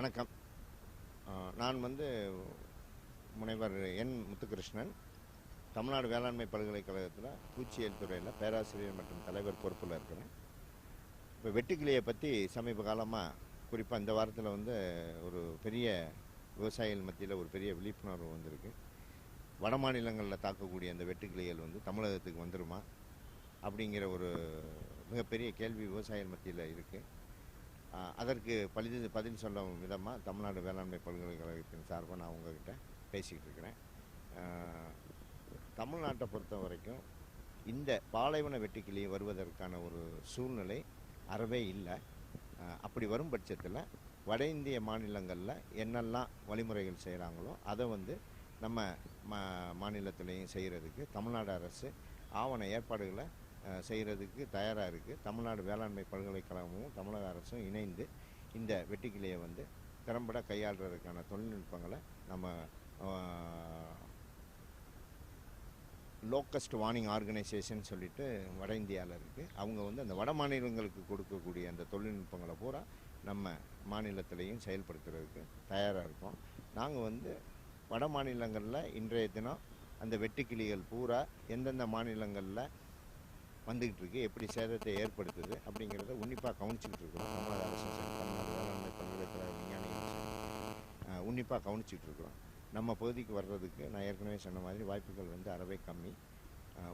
வணக்கம். நான் வந்து முனைவர் என் முத்துகிருஷ்ணன். தமிழ்நாடு வேளாண்மை பல்கலைக்கழகத்தில் பூச்சியியல் துறையில் பேராசிரியர் மற்றும் தலைவர் பொறுப்பில் இருக்கிறேன். இப்போ வெட்டுக்கிளியை பற்றி சமீப காலமாக குறிப்பாக இந்த வாரத்தில் வந்து ஒரு பெரிய விவசாயிகள் மத்தியில் ஒரு பெரிய விழிப்புணர்வு வந்திருக்கு. வட மாநிலங்களில் தாக்கக்கூடிய அந்த வெட்டுக்கிளிகள் வந்து தமிழகத்துக்கு வந்துருமா அப்படிங்கிற ஒரு மிகப்பெரிய கேள்வி விவசாயிகள் மத்தியில் இருக்குது அதற்கு பதில் பதில் சொல்லும் விதமாக தமிழ்நாடு வேளாண்மை பல்கலைக்கழகத்தின் சார்பாக நான் உங்ககிட்ட பேசிக்கிட்டு இருக்கிறேன். தமிழ்நாட்டை பொறுத்த வரைக்கும் இந்த பாலைவன வெட்டுக்கிளி வருவதற்கான ஒரு சூழ்நிலை அறவே இல்லை. அப்படி வரும் பட்சத்தில் வட இந்திய மாநிலங்களில் என்னெல்லாம் வழிமுறைகள் செய்கிறாங்களோ அதை வந்து நம்ம மா மாநிலத்திலையும் செய்கிறதுக்கு தமிழ்நாடு அரசு ஆவண ஏற்பாடுகளை செய்கிறதுக்கு தயாராக இருக்குது தமிழ்நாடு வேளாண்மை பல்கலைக்கழகமும் தமிழக அரசும் இணைந்து இந்த வெட்டுக்கிளியை வந்து திறம்பட கையாளுறதுக்கான தொழில்நுட்பங்களை நம்ம லோக்கஸ்ட் வார்னிங் ஆர்கனைசேஷன் சொல்லிட்டு வட இந்தியாவில் இருக்குது அவங்க வந்து அந்த வட மாநிலங்களுக்கு கொடுக்கக்கூடிய அந்த தொழில்நுட்பங்களை பூரா நம்ம மாநிலத்திலையும் செயல்படுத்துறதுக்கு தயாராக இருக்கோம். நாங்கள் வந்து வட மாநிலங்களில் இன்றைய தினம் அந்த வெட்டுக்கிளிகள் பூரா எந்தெந்த மாநிலங்களில் வந்துக்கிட்டு இருக்கு எப்படி சேதத்தை ஏற்படுத்துது அப்படிங்கிறத உன்னிப்பாக கவனிச்சுக்கிட்டு இருக்கிறோம் தமிழக அரசும் சரி தமிழ்நாடு வேளாண்மை பல்கலைக்கழக விஞ்ஞானிகளும் சரி. உன்னிப்பாக கவனிச்சுட்டு இருக்கிறோம் நம்ம பகுதிக்கு வர்றதுக்கு நான் ஏற்கனவே சொன்ன மாதிரி வாய்ப்புகள் வந்து அறவே கம்மி.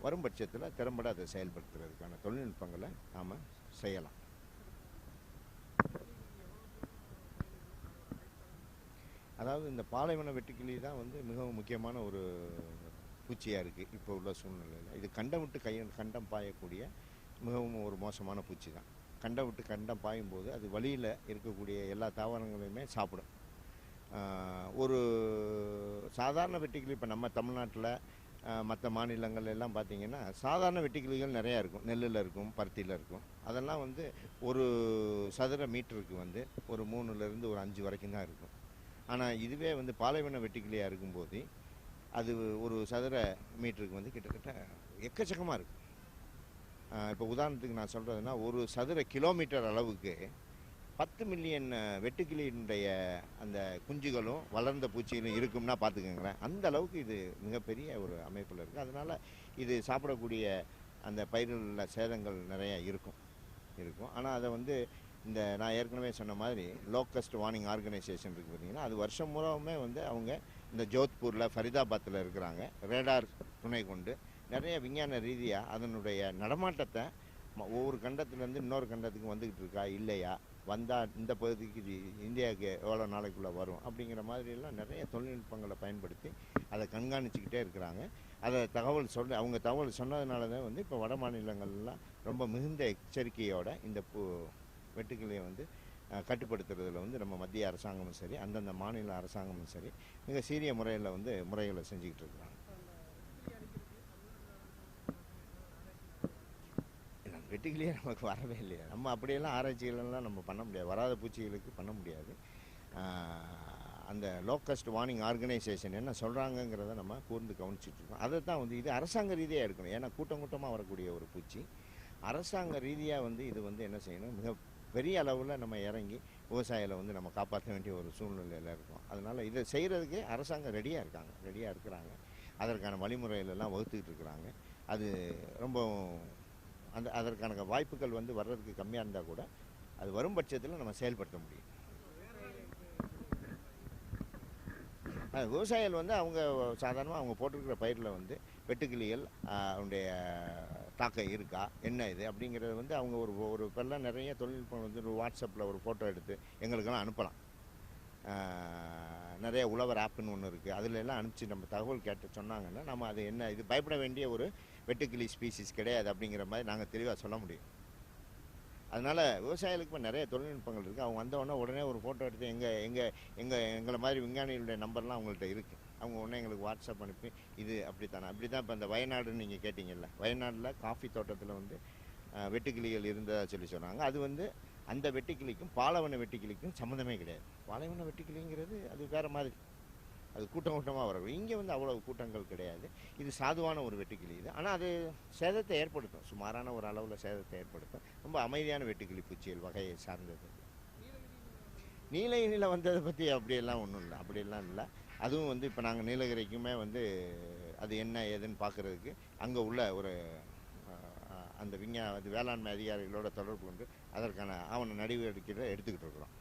வரும் பட்சத்தில் திறம்பட அதை செயல்படுத்துறதுக்கான தொழில்நுட்பங்களை நாம் செய்யலாம். அதாவது இந்த பாலைவன வெட்டுக்கிளி தான் வந்து மிகவும் முக்கியமான ஒரு பூச்சியாக இருக்குது இப்போ உள்ள சூழ்நிலையில். இது கண்டம் விட்டு கை கண்டம் பாயக்கூடிய மிகவும் ஒரு மோசமான பூச்சி தான். கண்டம் விட்டு கண்டம் பாயும்போது அது வழியில் இருக்கக்கூடிய எல்லா தாவரங்களையுமே சாப்பிடும். ஒரு சாதாரண வெட்டிக்கிளி இப்போ நம்ம தமிழ்நாட்டில் மற்ற மாநிலங்கள் எல்லாம் பார்த்தீங்கன்னா சாதாரண வெட்டிக்கிளிகள் நிறையா இருக்கும். நெல்லில் இருக்கும் பருத்தியில் இருக்கும். அதெல்லாம் வந்து ஒரு சதுர மீட்டருக்கு வந்து ஒரு மூணுலேருந்து ஒரு அஞ்சு வரைக்கும் தான் இருக்கும். ஆனால் இதுவே வந்து பாலைவன வெட்டிக்கிளியாக இருக்கும்போது அது ஒரு சதுர மீட்டருக்கு வந்து கிட்டத்தட்ட எக்கச்சக்கமாக இருக்கும் இப்போ உதாரணத்துக்கு நான் சொல்கிறதுனா ஒரு சதுர கிலோமீட்டர் அளவுக்கு பத்து மில்லியன் வெட்டுக்கிளியினுடைய அந்த குஞ்சுகளும் வளர்ந்த பூச்சிகளும் இருக்கும்னா பார்த்துக்கோங்களேன். அந்த அளவுக்கு இது மிகப்பெரிய ஒரு அமைப்பில் இருக்குது அதனால் இது சாப்பிடக்கூடிய அந்த பயிர்களில் சேதங்கள் நிறைய இருக்கும் இருக்கும். ஆனால் அதை வந்து இந்த நான் ஏற்கனவே சொன்ன மாதிரி லோக்கஸ்ட் வார்னிங் ஆர்கனைசேஷன் இருக்குது பார்த்தீங்கன்னா அது வருஷம் பூராவுமே வந்து அவங்க இந்த ஜோத்பூரில் ஃபரிதாபாத்தில் இருக்கிறாங்க. ரேடார் துணை கொண்டு. நிறைய விஞ்ஞான ரீதியாக அதனுடைய நடமாட்டத்தை ம- ஒவ்வொரு கண்டத்துலேருந்து இன்னொரு கண்டத்துக்கு வந்துக்கிட்டு இருக்கா இல்லையா? வந்தால் இந்த பகுதிக்கு இந்தியாவுக்கு எவ்வளோ நாளைக்குள்ளே வரும்? அப்படிங்கிற மாதிரியெல்லாம் நிறைய தொழில்நுட்பங்களை பயன்படுத்தி அதை கண்காணிச்சுக்கிட்டே இருக்கிறாங்க. அதை தகவல் சொல்ல அவங்க தகவல் சொன்னதுனால தான் வந்து இப்போ வட மாநிலங்கள்லாம் ரொம்ப மிகுந்த எச்சரிக்கையோட இந்த பூ வெட்டுக்கிளியை வந்து கட்டுப்படுத்துறதுல வந்து நம்ம மத்திய அரசாங்கமும் சரி அந்தந்த மாநில அரசாங்கமும் சரி மிக சீரிய முறையில் வந்து முறைகளை செஞ்சுக்கிட்டு இருக்கிறாங்க. இல்லை, நமக்கு வரவே இல்லையா? நம்ம அப்படியெல்லாம் ஆராய்ச்சிகளெல்லாம் நம்ம பண்ண முடியாது. வராத பூச்சிகளுக்கு பண்ண முடியாது. அந்த லோக்கஸ்ட் வார்னிங் ஆர்கனைசேஷன் என்ன சொல்கிறாங்கங்கிறத நம்ம கூர்ந்து கவனிச்சிட்டு இருக்கோம். அதை தான் வந்து இது அரசாங்க ரீதியாக இருக்கணும் ஏன்னா கூட்டம் கூட்டமாக வரக்கூடிய ஒரு பூச்சி. அரசாங்க ரீதியாக வந்து இது வந்து என்ன செய்யணும்? மிக பெரிய அளவில் நம்ம இறங்கி விவசாயிகளை வந்து நம்ம காப்பாற்ற வேண்டிய ஒரு சூழ்நிலையில் இருக்கும். அதனால் இதை செய்கிறதுக்கு அரசாங்கம் ரெடியாக இருக்காங்க. ரெடியாக இருக்கிறாங்க. அதற்கான வழிமுறைகளெல்லாம் வகுத்துக்கிட்டு இருக்கிறாங்க. அது ரொம்ப அந்த அதற்கான வாய்ப்புகள் வந்து வர்றதுக்கு கம்மியாக இருந்தால் கூட அது வரும் பட்சத்தில் நம்ம செயல்படுத்த முடியும். விவசாயிகள் வந்து அவங்க சாதாரணமாக அவங்க போட்டிருக்கிற பயிரில் வந்து வெட்டுக்கிளிகள் அவனுடைய தாக்கம் இருக்கா என்ன இது அப்படிங்கிறது வந்து அவங்க ஒரு ஒரு இப்போல்லாம் நிறைய தொழில்நுட்பம் வந்து ஒரு வாட்ஸ்அப்பில் ஒரு ஃபோட்டோ எடுத்து எங்களுக்கெல்லாம் அனுப்பலாம். நிறைய உழவர் ஆப்புன்னு ஒன்று இருக்குது அதில் எல்லாம் அனுப்பிச்சு நம்ம தகவல் கேட்டு சொன்னாங்கன்னா நம்ம அது என்ன இது பயப்பட வேண்டிய ஒரு வெட்டுக்கிளி ஸ்பீசிஸ் கிடையாது அப்படிங்கிற மாதிரி நாங்கள் தெளிவாக சொல்ல முடியும். அதனால் விவசாயிகளுக்கு இப்போ நிறைய தொழில்நுட்பங்கள் இருக்குது அவங்க வந்தவொடனே உடனே ஒரு ஃபோட்டோ எடுத்து எங்கள் எங்கள் எங்கள் எங்களை மாதிரி விஞ்ஞானிகளுடைய நம்பர்லாம் அவங்கள்ட்ட இருக்குது அவங்க உடனே எங்களுக்கு வாட்ஸ்அப் அனுப்பி இது அப்படி தானே அப்படி தான் இப்போ இந்த வயநாடுன்னு நீங்கள் கேட்டிங்கல்ல. வயநாடில் காஃபி தோட்டத்தில் வந்து வெட்டுக்கிளிகள் இருந்ததா சொல்லி சொன்னாங்க. அது வந்து அந்த வெட்டுக்கிளிக்கும் பாலைவன வெட்டுக்கிளிக்கும் சம்மந்தமே கிடையாது. பாலைவன வெட்டுக்கிளிங்கிறது அது வேறு மாதிரி. அது கூட்டம் கூட்டமாக வரும் இங்கே வந்து அவ்வளோ கூட்டங்கள் கிடையாது. இது சாதுவான ஒரு வெட்டுக்கிளி இது. ஆனால் அது சேதத்தை ஏற்படுத்தும். சுமாரான ஒரு அளவில் சேதத்தை ஏற்படுத்தும். ரொம்ப அமைதியான வெட்டுக்கிளி பூச்சிகள் வகையை சார்ந்தது. நீலகிரியில் வந்ததை பற்றி அப்படியெல்லாம் ஒன்றும் இல்லை. அப்படியெல்லாம் இல்லை. அதுவும் வந்து இப்போ நாங்கள் நீலகிரிக்குமே வந்து அது என்ன ஏதுன்னு பார்க்குறதுக்கு அங்கே உள்ள ஒரு அந்த விஞ்ஞா அது வேளாண்மை அதிகாரிகளோட தொடர்பு கொண்டு அதற்கான ஆவண நடவடிக்கைகளை எடுத்துக்கிட்டு இருக்கிறோம்.